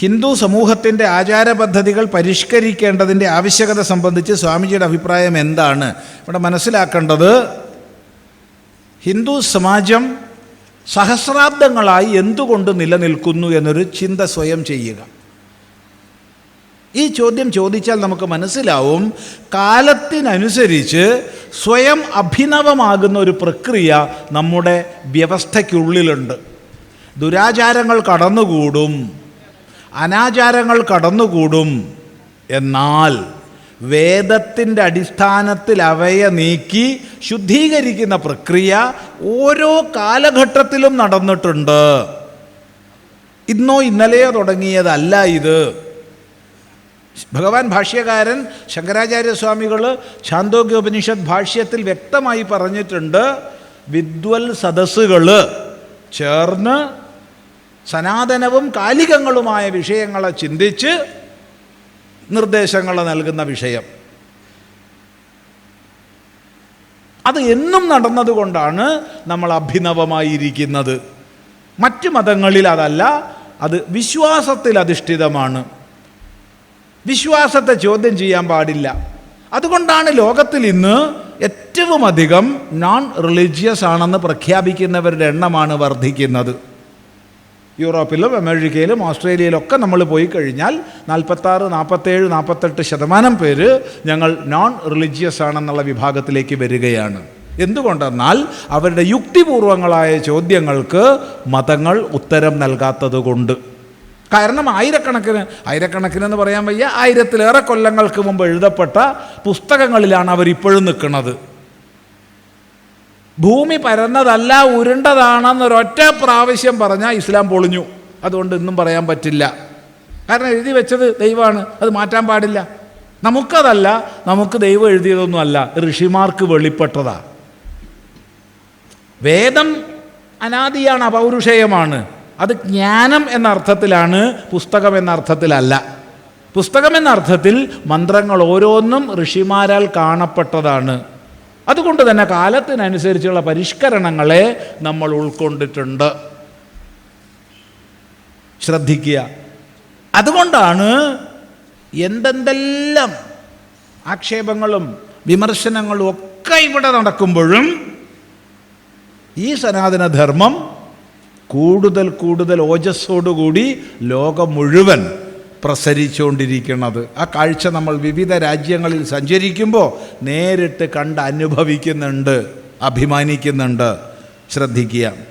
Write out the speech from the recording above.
ഹിന്ദു സമൂഹത്തിന്റെ ആചാര പദ്ധതികൾ പരിഷ്കരിക്കേണ്ടതിന്റെ ആവശ്യകത സംബന്ധിച്ച് സ്വാമിജിയുടെ അഭിപ്രായം എന്താണ്? ഇവിടെ മനസ്സിലാക്കേണ്ടത് ഹിന്ദു സമാജം സഹസ്രാബ്ദങ്ങളായി എന്തുകൊണ്ട് നിലനിൽക്കുന്നു എന്നൊരു ചിന്ത സ്വയം ചെയ്യുക. ഈ ചോദ്യം ചോദിച്ചാൽ നമുക്ക് മനസ്സിലാവും കാലത്തിനനുസരിച്ച് സ്വയം അഭിനവമാകുന്ന ഒരു പ്രക്രിയ നമ്മുടെ വ്യവസ്ഥയ്ക്കുള്ളിലുണ്ട്. ദുരാചാരങ്ങൾ കടന്നുകൂടും. അനാചാരങ്ങൾ കടന്നുകൂടും. എന്നാൽ വേദത്തിന്റെ അടിസ്ഥാനത്തിൽ അവയെ നീക്കി ശുദ്ധീകരിക്കുന്ന പ്രക്രിയ ഓരോ കാലഘട്ടത്തിലും നടന്നിട്ടുണ്ട്. ഇന്നോ ഇന്നലെയോ തുടങ്ങിയതല്ല ഇത്. ഭഗവാൻ ഭാഷ്യകാരൻ ശങ്കരാചാര്യസ്വാമികൾ ഉപനിഷത്ത് ഭാഷ്യത്തിൽ വ്യക്തമായി പറഞ്ഞിട്ടുണ്ട് വിദ്വൽ സദസ്സുകൾ ചേർന്ന് സനാതനവും കാലികങ്ങളുമായ വിഷയങ്ങളെ ചിന്തിച്ച് നിർദ്ദേശങ്ങൾ നൽകുന്ന വിഷയം. അത് എന്നും നടന്നതുകൊണ്ടാണ് നമ്മൾ അഭിനവമായിരിക്കുന്നത്. മറ്റ് മതങ്ങളിൽ അതല്ല അത് വിശ്വാസത്തിൽ അധിഷ്ഠിതമാണ്. വിശ്വാസത്തെ ചോദ്യം ചെയ്യാൻ പാടില്ല. അതുകൊണ്ടാണ് ലോകത്തിൽ ഇന്ന് ഏറ്റവും അധികം നോൺ റിലീജിയസ് ആണെന്ന് പ്രഖ്യാപിക്കുന്നവരുടെ എണ്ണമാണ് വർദ്ധിക്കുന്നത്. യൂറോപ്പിലും അമേരിക്കയിലും ഓസ്ട്രേലിയയിലൊക്കെ നമ്മൾ പോയി കഴിഞ്ഞാൽ നാൽപ്പത്താറ് നാൽപ്പത്തേഴ് നാൽപ്പത്തെട്ട് ശതമാനം പേര് ഞങ്ങൾ നോൺ റിലിജിയസ് ആണെന്നുള്ള വിഭാഗത്തിലേക്ക് വരികയാണ്. എന്തുകൊണ്ടെന്നാൽ അവരുടെ യുക്തിപൂർവങ്ങളായ ചോദ്യങ്ങൾക്ക് മതങ്ങൾ ഉത്തരം നൽകാത്തത് കൊണ്ട് കാരണം ആയിരക്കണക്കിന് ആയിരക്കണക്കിന് എന്ന് പറയാൻ വയ്യ ആയിരത്തിലേറെ കൊല്ലങ്ങൾക്ക് മുമ്പ് എഴുതപ്പെട്ട പുസ്തകങ്ങളിലാണ് അവരിപ്പോഴും നിൽക്കുന്നത്. ഭൂമി പരന്നതല്ല ഉരുണ്ടതാണെന്നൊരൊറ്റ പ്രാവശ്യം പറഞ്ഞാൽ ഇസ്ലാം പൊളിഞ്ഞു. അതുകൊണ്ട് ഇന്നും പറയാൻ പറ്റില്ല. കാരണം എഴുതി വെച്ചത് ദൈവമാണ് അത് മാറ്റാൻ പാടില്ല. നമുക്കതല്ല നമുക്ക് ദൈവം എഴുതിയതൊന്നുമല്ല ഋഷിമാർക്ക് വെളിപ്പെട്ടതാ. വേദം അനാദിയാണ് അപൗരുഷേയമാണ്. അത് ജ്ഞാനം എന്ന അർത്ഥത്തിലാണ് പുസ്തകം എന്ന അർത്ഥത്തിലല്ല. പുസ്തകം എന്ന അർത്ഥത്തിൽ മന്ത്രങ്ങൾ ഓരോന്നും ഋഷിമാരാൽ കാണപ്പെട്ടതാണ്. അതുകൊണ്ട് തന്നെ കാലത്തിനനുസരിച്ചുള്ള പരിഷ്കരണങ്ങളെ നമ്മൾ ഉൾക്കൊണ്ടിട്ടുണ്ട്. ശ്രദ്ധിക്കുക. അതുകൊണ്ടാണ് എന്തെന്തെല്ലാം ആക്ഷേപങ്ങളും വിമർശനങ്ങളും ഒക്കെ ഇവിടെ നടക്കുമ്പോഴും ഈ സനാതനധർമ്മം കൂടുതൽ കൂടുതൽ ഓജസ്സോടുകൂടി ലോകം മുഴുവൻ പ്രസരിച്ചുകൊണ്ടിരിക്കുന്നത്. ആ കാഴ്ച നമ്മൾ വിവിധ രാജ്യങ്ങളിൽ സഞ്ചരിക്കുമ്പോൾ നേരിട്ട് കണ്ട് അനുഭവിക്കുന്നുണ്ട് അഭിമാനിക്കുന്നുണ്ട്. ശ്രദ്ധിക്കുക.